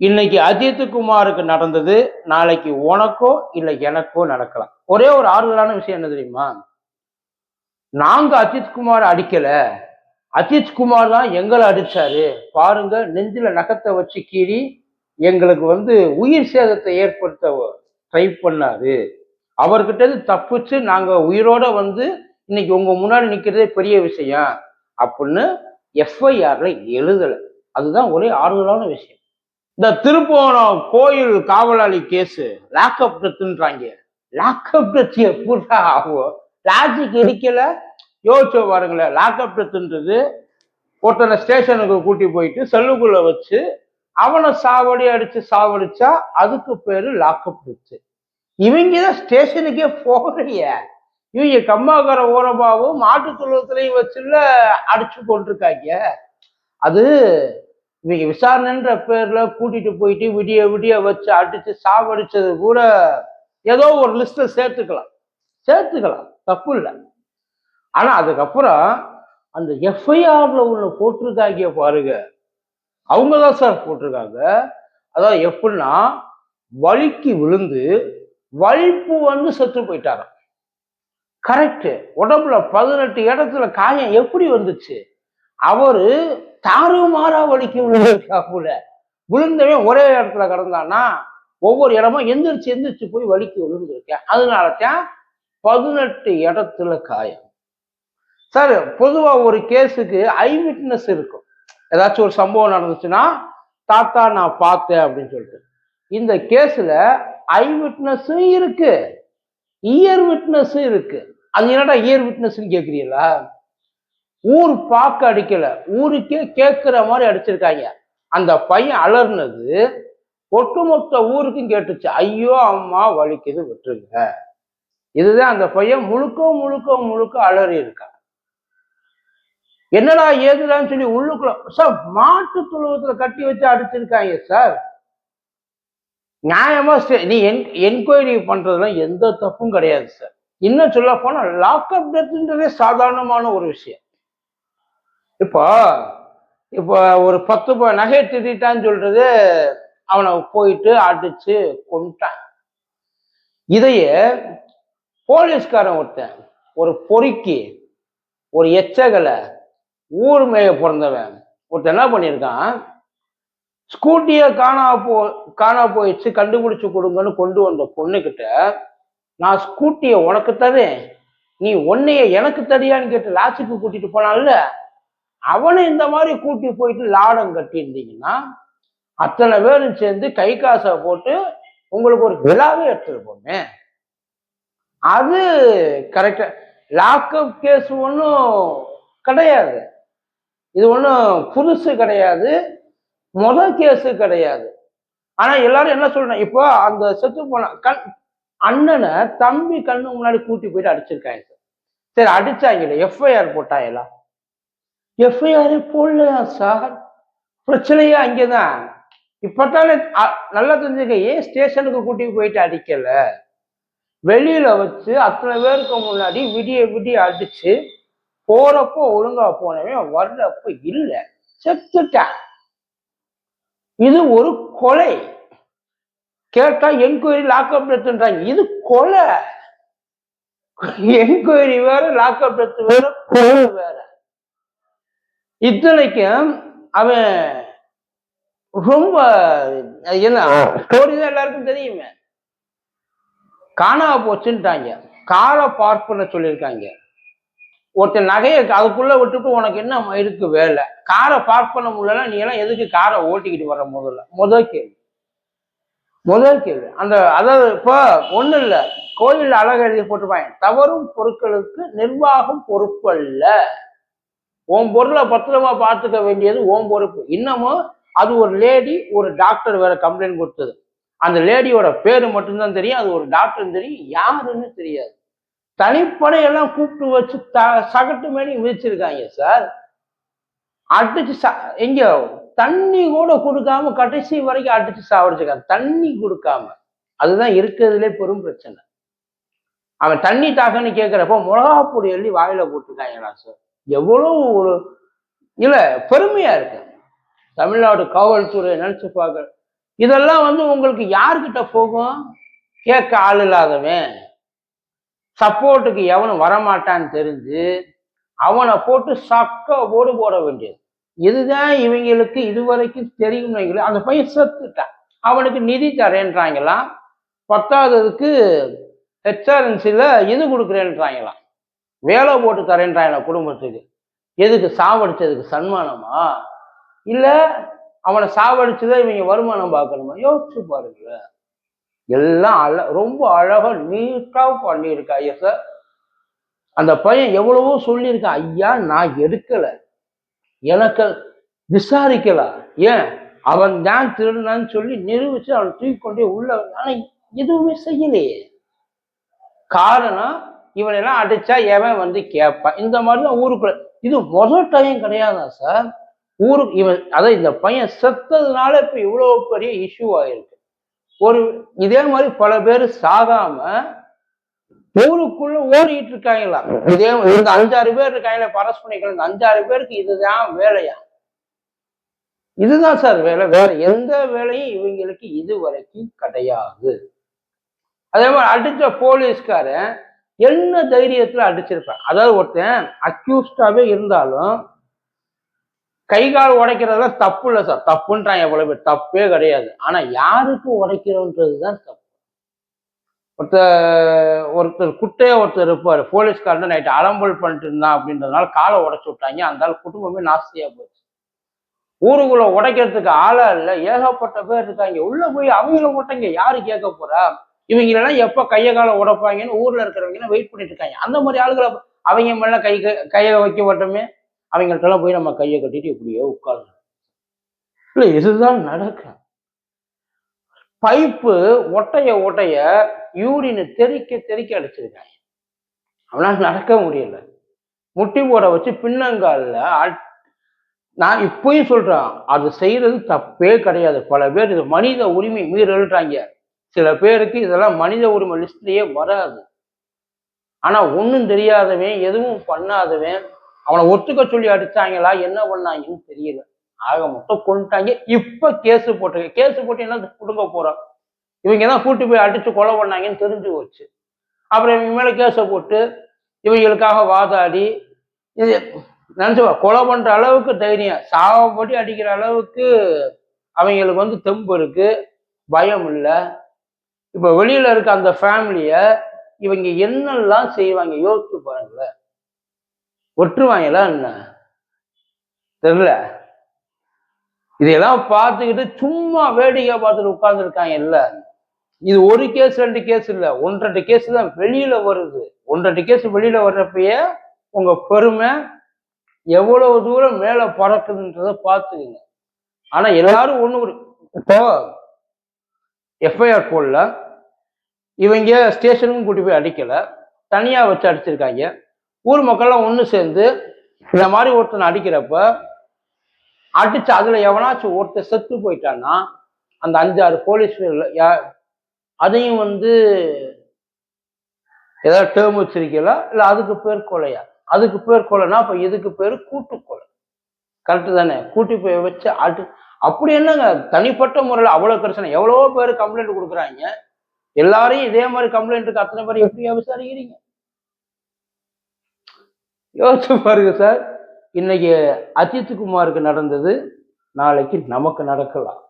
இன்னைக்கு அஜித் குமாருக்கு நடந்தது நாளைக்கு உனக்கோ இல்லை எனக்கோ நடக்கலாம். ஒரே ஒரு ஆறுதலான விஷயம் என்ன தெரியுமா? நாங்க அஜித் குமார் அடிக்கல. அஜித் குமார் தான் எங்களை அடிச்சாரு. பாருங்க நெஞ்சில நகத்தை வச்சு கீறி எங்களுக்கு வந்து உயிர் சேதத்தை ஏற்படுத்த ட்ரை பண்ணாரு. அவர்கிட்ட தப்பிச்சு நாங்க உயிரோட வந்து இன்னைக்கு உங்க முன்னாடி நிக்கிறதே பெரிய விஷயம். அப்படின்னு எஃப்ஐஆர்ல எழுதலை. அதுதான் ஒரே ஆறுதலான விஷயம். இந்த திருப்போணம் கோயில் காவலாளி கேஸு லாக்அப் டெத்துன்றாங்க லாக்அப் டெத் எப்படா ஆகும்? லாஜிக் இடிக்கல யோசிச்சு பாருங்களேன். லாக்அப் டெத்துன்றது ஒருத்தனை ஸ்டேஷனுக்கு கூட்டி போயிட்டு செல்லுக்குள்ள வச்சு அவனை சாவடி அடிச்சு சாவடிச்சா அதுக்கு பேரு லாக்அப் டெத்து இவங்க தான் ஸ்டேஷனுக்கே போகலைய. இவங்க கம்மாக்கார ஓரமாவும் மாட்டு தொழுவத்திலையும் வச்சுல அடிச்சு கொண்டிருக்காங்க. அது இவங்க விசாரணைன்ற பேர்ல கூட்டிட்டு போயிட்டு விடிய விடிய வச்சு அடிச்சு சாவடிச்சது கூட ஏதோ ஒரு லிஸ்ட்ல சேர்த்துக்கலாம். சேர்த்துக்கலாம். தப்பு இல்லை. ஆனா அதுக்கப்புறம் அந்த எஃப்ஐஆர்ல உள்ள போட்டிருக்காங்க பாருங்க. அவங்க தான் சார் போட்டிருக்காங்க. அதாவது எப்படின்னா வலிக்கு விழுந்து வலிப்பு வந்து செத்து போயிட்டாராம். கரெக்டு உடம்புல பதினெட்டு இடத்துல காயம் எப்படி வந்துச்சு? அவரு தாறுமாறா வலிக்கு விழுந்திருக்காப்புல விழுந்தவன் ஒரே இடத்துல கிடந்தானா ஒவ்வொரு இடமும் எந்திரிச்சு எந்திரிச்சு போய் வலிக்கு விழுந்திருக்கேன். அதனால தான் பதினெட்டு இடத்துல காயம். சார் பொதுவா ஒரு கேஸுக்கு ஐ விட்னஸ் இருக்கும். ஏதாச்சும் ஒரு சம்பவம் நடந்துச்சுன்னா தாத்தா நான் பார்த்தேன் அப்படின்னு சொல்லிட்டு. இந்த கேஸ்ல ஐ விட்னஸும் இருக்கு இயர் விட்னஸும் இருக்கு. அது என்னடா இயர் விட்னஸ்ன்னு கேட்குறீங்களா ஊர் பார்க்க அடிக்கல. ஊருக்கே கேட்குற மாதிரி அடிச்சிருக்காங்க. அந்த பையன் அலர்னது ஒட்டுமொத்த ஊருக்கும் கேட்டுச்சு. ஐயோ அம்மா வலிக்குது விட்டுருங்க. இதுதான் அந்த பையன் முழுக்க முழுக்க முழுக்க அலறி இருக்கா என்னடா ஏதுடான்னு சொல்லி உள்ளுக்குள்ள சார் மாட்டு தொழுவத்துல கட்டி வச்சு அடிச்சிருக்காங்க சார். நியாயமா நீ என் என்கொயரி பண்றதுலாம் எந்த தப்பும் கிடையாது சார். இன்னும் சொல்ல போனா லாக்அப் டெத்ன்றதே சாதாரணமான ஒரு விஷயம். இப்போ இப்போ ஒரு பத்து ரூபாய் நகை திருட்டான்னு சொல்றது அவனை போயிட்டு அடிச்சு கொண்டுட்டான் இதையே போலீஸ்காரன் ஒருத்தன் ஒரு பொறுக்கி ஒரு எச்சகலை ஊர் மேய பிறந்தவன் ஒருத்தன் என்ன பண்ணியிருக்கான்? ஸ்கூட்டியை காணா போ காணா போயிடுச்சு கண்டுபிடிச்சு கொடுங்கன்னு கொண்டு வந்த பொண்ணுக்கிட்ட நான் ஸ்கூட்டியை உனக்கு தரேன் நீ உன்னைய எனக்கு தரியான்னு கேட்டு லாட்சுக்கு கூட்டிட்டு போனான்ல அவனை இந்த மாதிரி கூட்டி போயிட்டு லாடம் கட்டியிருந்தீங்கன்னா அத்தனை பேரும் சேர்ந்து கை காசை போட்டு உங்களுக்கு ஒரு விழாவே எடுத்துருப்போமே அது கரெக்டா லாக்அப் கேஸ் ஒன்றும் கிடையாது. இது ஒன்றும் புதுசு கிடையாது. முதல் கேஸு கிடையாது. ஆனா எல்லாரும் என்ன சொல்றேன் இப்போ அந்த செத்து போன கண் அண்ணனை தம்பி கண்ணு முன்னாடி கூட்டி போயிட்டு அடிச்சிருக்காங்க சார். சரி அடிச்சாங்களே எஃப்ஐஆர் போட்டாங்களா? எஃப்ஐஆர் போடலையா சார். பிரச்சனையே அங்கேதான். இப்பத்தானே அ- நல்லா தெரிஞ்சுக்க ஏன் ஸ்டேஷனுக்கு கூட்டி போயிட்டு அடிக்கல? வெளியில வச்சு அத்தனை பேருக்கு முன்னாடி விடிய விடிய அடிச்சு போறப்போ ஒழுங்கா போனவன் வர்றப்போ இல்ல. செத்துட்டான். இது ஒரு கொலை. கேட்டா என்கொயரி லாக்அப் எடுத்துன்றாங்க. இது கொலை. என்கொயரி வேற லாக்அப் டெத் வேற கொலை வேற. இத்தனைக்கும் அவன் ரொம்ப என்ன ஸ்டோரி தான் எல்லாருக்கும் தெரியுமே. காணாம போச்சுன்ட்டாங்க. காரை பார்க் பண்ண சொல்லியிருக்காங்க. ஒருத்தன் நகையை அதுக்குள்ள விட்டுட்டு உனக்கு என்ன இருக்கு வேலை? காரை பார்க் பண்ண முடியலன்னா நீ எல்லாம் எதுக்கு காரை ஓட்டிக்கிட்டு வர முதல்ல? முதல் கேள்வி. முதல் கேள்வி. அந்த அதாவது இப்போ ஒண்ணும் இல்ல. கோயில் அழகு எழுதி போட்டிருப்பாங்க. தவறும் பொருட்களுக்கு நிர்வாகம் பொறுப்பு அல்ல உன் பொருளை பத்திரமா பார்த்துக்க வேண்டியது ஓம் பொறுப்பு. இன்னமும் அது ஒரு லேடி ஒரு டாக்டர் வேற கம்ப்ளைண்ட் கொடுத்தது. அந்த லேடியோட பேரு மட்டும்தான் தெரியும் அது ஒரு டாக்டர் தெரியும் யாருன்னு தெரியாது. தனிப்படையெல்லாம் கூப்பிட்டு வச்சு த சகட்டு மேலே விதிச்சிருக்காங்க சார் அடிச்சு சா எங்க தண்ணி கூட கொடுக்காம கடைசி வரைக்கும் அடிச்சு சாவடிச்சிருக்காங்க. தண்ணி கொடுக்காம. அதுதான் இருக்கிறதுலே பெரும் பிரச்சனை. அவன் தண்ணி தாக்கன்னு கேட்குறப்போ மிளகா பொடி எழுதி வாயில போட்டிருக்காங்களா சார் எவ்வளோ ஒரு இல்லை பெருமையா இருக்கு. தமிழ்நாடு காவல்துறை நினைச்சு பார்க்க இதெல்லாம் வந்து உங்களுக்கு யார்கிட்ட போகும்? கேட்க ஆள் இல்லாதவன். சப்போர்ட்டுக்கு எவனும் வரமாட்டான்னு தெரிஞ்சு அவனை போட்டு சக்க போடு போட வேண்டியது. இதுதான் இவங்களுக்கு இதுவரைக்கும் தெரியும் அந்த பையன் செத்துட்டான். அவனுக்கு நிதி தரேன்றாங்களாம். பத்தாவதுக்கு ஹெச்ஆர்என்சியில் இது கொடுக்குறேன்றாங்களாம். வேலை போட்டு தரேன்றா தரேன்றாங்களா குடும்பத்துக்கு. எதுக்கு சாவடிச்சதுக்கு சன்மானமா? இல்லை அவனை சாவடிச்சுதான் இவங்க வருமானம் பார்க்கணுமா? யோசிச்சு பாருங்களேன். எல்லாம் அழ ரொம்ப அழகா நீட்டாக பண்ணியிருக்கா ஐயா சார் அந்த பையன் எவ்வளவோ சொல்லியிருக்கான் ஐயா நான் எடுக்கல. எனக்கு விசாரிக்கல. ஏன்? அவன் தான் திருடினான்னு சொல்லி நிரூபிச்சு அவன் தூக்கி கொண்டே உள்ள ஆனா எதுவுமே செய்யலையே. காரணம் இவனெல்லாம் அடிச்சா எவன் வந்து கேட்பான்? இந்த மாதிரி தான் ஊருக்குள்ள இது முதல் டைம் கிடையாதா சார் ஊருக்கு இவன் அதான் இந்த பையன் செத்ததுனால இப்ப இவ்வளவு பெரிய இஷ்யூ ஆயிருக்கு. ஒரு இதே மாதிரி பல பேர் சாகாம ஊருக்குள்ள ஓடிட்டு இருக்காங்களா? இதே இந்த அஞ்சாறு பேர் இருக்காங்களே பரஸ் பண்ணிக்கலாம் இந்த அஞ்சாறு பேருக்கு இதுதான் வேலையா? இதுதான் சார் வேலை. வேற எந்த வேலையும் இவங்களுக்கு இது வரைக்கும் கிடையாது. அதே மாதிரி அடிச்ச போலீஸ்காரன் என்ன தைரியத்துல அடிச்சிருப்பேன். அதாவது ஒருத்தன் அக்யூஸ்டாவே இருந்தாலும் கை கால் உடைக்கிறதெல்லாம் தப்பு இல்லை சார். தப்புன்றான் எவ்வளவு பேர். தப்பே கிடையாது. ஆனா யாருக்கு உடைக்கிறோன்றது தான் தப்பு. ஒருத்தர் ஒருத்தர் குட்டையே ஒருத்தர் இருப்பார். போலீஸ்காரன் நைட்டு அலம்பல் பண்ணிட்டு இருந்தான் அப்படின்றதுனால காலை உடைச்சி விட்டாங்க. அந்த குடும்பமே நாஸ்தியா போச்சு. ஊருக்குள்ள உடைக்கிறதுக்கு ஆளா இல்லை. ஏகப்பட்ட பேர் இருக்காங்க. உள்ள போய் அவங்கள உடைங்க யாரு கேட்க போறா? இவங்களெல்லாம் எப்போ கைய காலை உடைப்பாங்கன்னு ஊர்ல இருக்கிறவங்க வெயிட் பண்ணிட்டு இருக்காங்க. அந்த மாதிரி ஆளுகளை அவங்க மேல கை கையை வைக்க மாட்டோமே அவங்கள்ட்டெல்லாம் போய் நம்ம கையை கட்டிட்டு இப்படியே உட்காந்து இல்லை இதுதான் நடக்கும். பைப்பு ஒட்டைய ஒட்டைய யூரின் தெறிக்க தெறிக்க அடிச்சிருக்காங்க. அவனால் நடக்க முடியல. முட்டி போட வச்சு பின்னங்காலில் நான் இப்பயும் சொல்றேன் அது செய்யறது தப்பே கிடையாது. பல பேர் இது மனித உரிமை மீறல்றாங்க. சில பேருக்கு இதெல்லாம் மனித உரிமை லிஸ்ட்லயே வராது. ஆனா ஒன்றும் தெரியாதவன் எதுவும் பண்ணாதவன் அவனை ஒத்துக்க சொல்லி அடிச்சாங்களா என்ன பண்ணாங்கன்னு தெரியல. ஆக மொத்தம் கொண்டுட்டாங்க இப்ப கேஸ் போட்டிருக்க. கேஸ் போட்டு என்ன கொடுங்க போறோம் இவங்க தான் கூட்டி போய் அடிச்சு கொலை பண்ணாங்கன்னு தெரிஞ்சு போச்சு. அப்புறம் இவங்க மேல கேஸை போட்டு இவங்களுக்காக வாதாடி இது நினைச்சுவா கொலை பண்ற அளவுக்கு தைரியம். சாவப்படி அடிக்கிற அளவுக்கு அவங்களுக்கு வந்து தெம்பு இருக்கு. பயம் இல்லை. இப்போ வெளியில் இருக்க அந்த ஃபேமிலியை இவங்க என்னெல்லாம் செய்வாங்க? யோசிச்சு பாருங்களேன். ஒட்டுருவாங்களா என்ன? தெரியல. இதையெல்லாம் பார்த்துக்கிட்டு சும்மா வேடிக்கை பார்த்துட்டு உட்கார்ந்துருக்காங்க இல்லை. இது ஒரு கேஸ் ரெண்டு கேஸ் இல்லை. ஒன்றரை கேஸ் தான் வெளியில் வருது. ஒன்றரை கேஸ் வெளியில் வர்றப்பயே உங்கள் பெருமை எவ்வளவு தூரம் மேலே பறக்குதுன்றத பார்த்துக்குங்க. ஆனால் எல்லாரும் ஒன்று இப்போ எஃப்ஐஆர் போடல இவங்க ஸ்டேஷனுக்கும் கூட்டி போய் அடிக்கலை. தனியாக வச்சு அடிச்சிருக்காங்க. ஊர் மக்கள்லாம் ஒன்று சேர்ந்து இந்த மாதிரி ஒருத்தனை அடிக்கிறப்ப அடிச்சு அதில் எவனாச்சும் ஒருத்தர் செத்து போயிட்டான்னா அந்த அஞ்சாறு போலீஸ் அதையும் வந்து ஏதாவது டேர்ம் வச்சிருக்கீங்களா? இல்லை அதுக்கு பேர் கொலையா? அதுக்கு பேர் கொலைனா அப்போ இதுக்கு பேர் கூட்டு கொலை. கரெக்டு தானே? கூட்டி போய் வச்சு அடி அப்படி என்னங்க? தனிப்பட்ட முறையில் அவ்வளோ பிரச்சனை. எவ்வளோ பேர் கம்ப்ளைண்ட் கொடுக்குறாங்க. எல்லாரையும் இதே மாதிரி கம்ப்ளைண்ட்டுக்கு அத்தனை பேர் எப்படியா விசாரிக்கிறீங்க? யோசிச்சு பாருங்க சார். இன்னைக்கு அஜித் குமாருக்கு நடந்தது நாளைக்கு நமக்கு நடக்கலாம்.